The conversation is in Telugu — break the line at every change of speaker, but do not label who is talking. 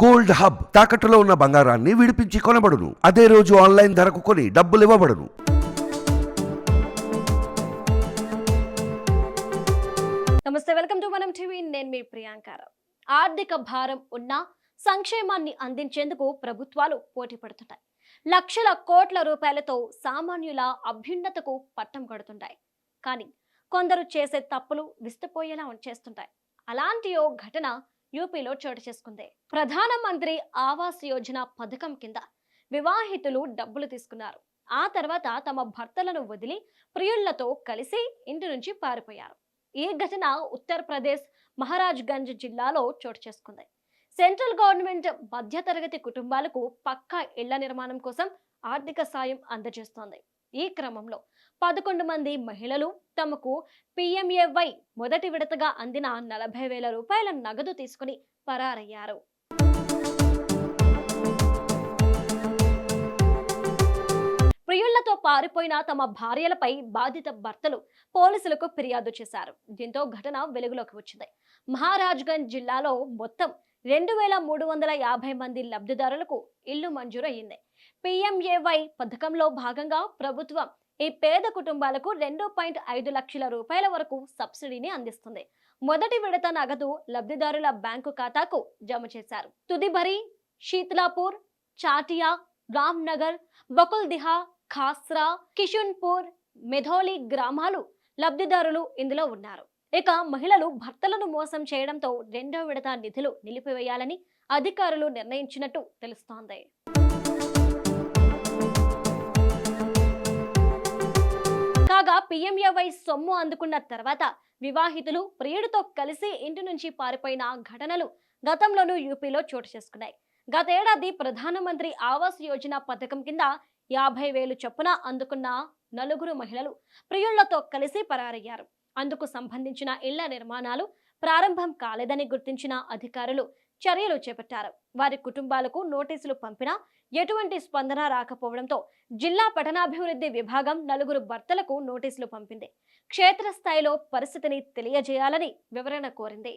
గోల్డ్ హబ్ తాకట్టులో ఉన్న బంగారాన్ని విడిపించి కొనబడును. అదే రోజు ఆన్లైన్ ధరకు కొని డబ్బులు ఇవ్వబడును.
నమస్తే వెల్కమ్ టు మనం టీవీ. నేను మీ ప్రియాంకారావు ఆర్థిక భారం ఉన్న సంక్షేమాన్ని అందించేందుకు ప్రభుత్వాలు పోటీ పడుతుంటాయి. లక్షల కోట్ల రూపాయలతో సామాన్యుల అభ్యున్నతకు పట్టం కడుతుంటాయి. కానీ కొందరు చేసే తప్పులు విస్తుపోయేలా చేస్తుంటాయి అలాంటి ఓ ఘటన యూపీలో చోటు చేసుకుంది. ప్రధానమంత్రి ఆవాస్ యోజన పథకం కింద వివాహితులు డబ్బులు తీసుకున్నారు. ఆ తర్వాత తమ భర్తలను వదిలి ప్రియుళ్ళతో కలిసి ఇంటి నుంచి పారిపోయారు. ఈ ఘటన ఉత్తరప్రదేశ్ మహారాజ్గంజ్ జిల్లాలో చోటు చేసుకుంది. సెంట్రల్ గవర్నమెంట్ మధ్యతరగతి కుటుంబాలకు పక్కా ఇళ్ళ నిర్మాణం కోసం ఆర్థిక సాయం అందజేస్తోంది. ఈ క్రమంలో పదకొండు మంది మహిళలు తమకు పిఎంఏవై మొదటి విడతగా అందిన నలభై వేల రూపాయల నగదు తీసుకుని పరారయ్యారు. ప్రియుళ్ళతో పారిపోయిన తమ భార్యలపై బాధిత భర్తలు పోలీసులకు ఫిర్యాదు చేశారు. దీంతో ఘటన వెలుగులోకి వచ్చింది. మహారాజ్గంజ్ జిల్లాలో మొత్తం రెండు వేల మూడు వందల యాభై మంది లబ్ధిదారులకు ఇల్లు మంజూరు అయ్యింది పిఎంఏవై పథకంలో భాగంగా ప్రభుత్వం ఈ పేద కుటుంబాలకు రెండు పాయింట్ ఐదు లక్షల రూపాయల వరకు సబ్సిడీని అందిస్తుంది. మొదటి విడత నగదు లబ్ధిదారుల బ్యాంకు ఖాతాకు జమ చేశారు. తుదిబరి శీతలాపూర్ చాటియా రామ్నగర్ బకుల్దిహా ఖాస్రా కిషున్పూర్ మెధోలి గ్రామాలు లబ్ధిదారులు ఇందులో ఉన్నారు. ఇక మహిళలు భర్తలను మోసం చేయడంతో రెండో విడత నిధులు నిలిపివేయాలని అధికారులు నిర్ణయించినట్టు తెలుస్తోంది. పిఎంఏవై సొమ్ము అందుకున్న తర్వాత వివాహితులు ప్రియుడితో కలిసి ఇంటి నుంచి పారిపోయిన ఘటనలు గతంలోనూ యూపీలో చోటు చేసుకున్నాయి. గతేడాది ప్రధానమంత్రి ఆవాస్ యోజన పథకం కింద యాభై వేలు చొప్పున అందుకున్న నలుగురు మహిళలు ప్రియుళ్ళతో కలిసి పరారయ్యారు. అందుకు సంబంధించిన ఇళ్ళ నిర్మాణాలు ప్రారంభం కాలేదని గుర్తించిన అధికారులు చర్యలు చేపట్టారు. వారి కుటుంబాలకు నోటీసులు పంపినా ఎటువంటి స్పందన రాకపోవడంతో జిల్లా పట్టణాభివృద్ధి విభాగం నలుగురు భర్తలకు నోటీసులు పంపింది. క్షేత్రస్థాయిలో పరిస్థితిని తెలియజేయాలని వివరణ కోరింది.